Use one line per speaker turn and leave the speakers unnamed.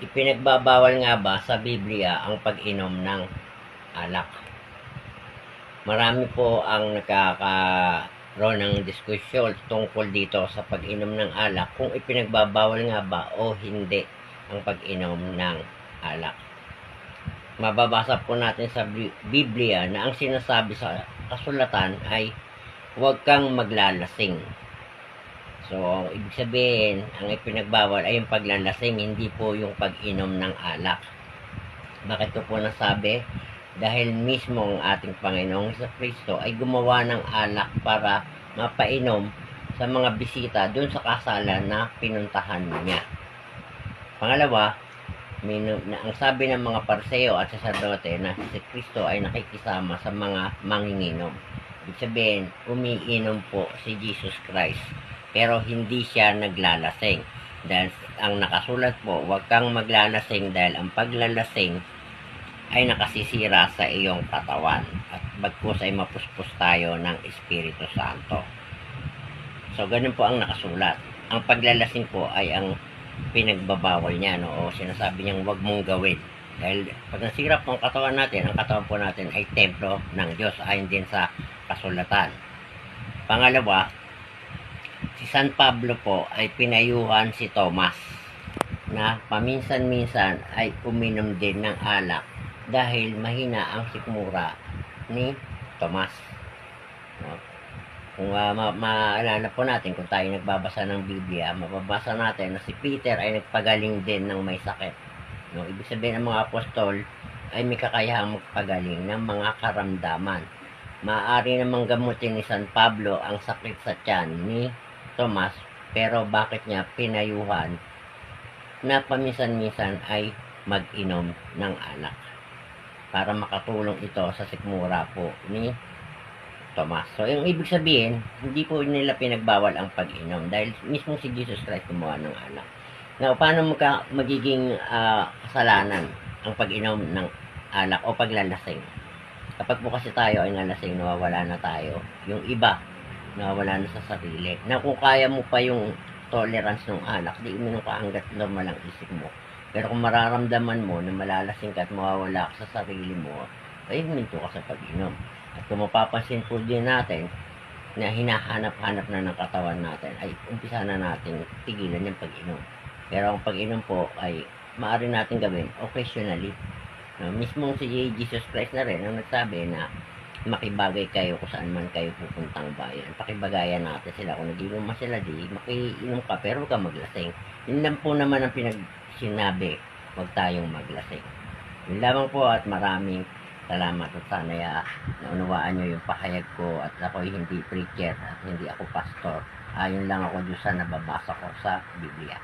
Ipinagbabawal nga ba sa Biblia ang pag-inom ng alak? Marami po ang nakakaroon ng diskusyon tungkol dito sa pag-inom ng alak kung ipinagbabawal nga ba o hindi ang pag-inom ng alak. Mababasa po natin sa Bi- Biblia na ang sinasabi sa kasulatan ay huwag kang maglalasing. So, ang ibig sabihin, ang ipinagbawal ay yung paglalasing, hindi po yung pag-inom ng alak. Bakit ko po nasabi? Dahil mismo ang ating Panginoong sa Kristo ay gumawa ng alak para mapainom sa mga bisita doon sa kasalan na pinuntahan niya. Pangalawa, minu- na, ang sabi ng mga parseo at sacerdote na si Kristo ay nakikisama sa mga manginginom. Ibig sabihin, umiinom po si Jesus Christ pero hindi siya naglalasing. Dahil ang nakasulat po, huwag kang maglalasing dahil ang paglalasing ay nakasisira sa iyong katawan at bagkus ay mapuspos tayo ng Espiritu Santo. So, ganun po ang nakasulat. Ang paglalasing po ay ang pinagbabawal niya, no? O sinasabi niyang huwag mong gawin. Dahil pag nasira po ang katawan natin, ang katawan po natin ay templo ng Diyos ayon din sa kasulatan. Pangalawa, si San Pablo po ay pinayuhan si Thomas na paminsan-minsan ay uminom din ng alak dahil mahina ang sikmura ni Thomas. No? Kung uh, ma- maalala po natin, kung tayo nagbabasa ng Biblia, mababasa natin na si Peter ay nagpagaling din ng may sakit. No? Ibig sabihin ng mga apostol ay may kakayahang magpagaling ng mga karamdaman. Maaari namang gamutin ni San Pablo ang sakit sa tiyan ni Thomas, pero bakit niya pinayuhan na paminsan-minsan ay mag-inom ng alak para makatulong ito sa sikmura po ni Thomas. So, yung ibig sabihin, hindi po nila pinagbawal ang pag-inom dahil mismo si Jesus Christ gumawa ng alak. Now, paano magka, magiging ah, kasalanan ang pag-inom ng alak o paglalasing? Kapag po kasi tayo ay nalasing, nawawala na tayo. Yung iba, nawawala na sa sarili. Na kung kaya mo pa yung tolerance ng alak, di uminom ka hanggat normal ang isip mo. Pero kung mararamdaman mo na malalasing ka at mawawala ka sa sarili mo, ay huminto ka sa pag-inom. At kung mapapansin po din natin na hinahanap-hanap na ng katawan natin, ay umpisa na natin tigilan yung pag-inom. Pero ang pag-inom po ay maaari natin gawin occasionally. No, mismo si Jesus Christ na rin ang nagsabi na makibagay kayo kung saan man kayo pupuntang bayan. Pakibagayan natin sila. Kung nag-inom man sila, di makiinom ka pero huwag ka maglasing. Yun lang po naman ang pinag sinabi, huwag tayong maglasing. Yun lamang po at maraming salamat at sana ya, naunawaan nyo yung pahayag ko at ako hindi preacher at hindi ako pastor. Ayon lang ako doon sa nababasa ko sa Biblia.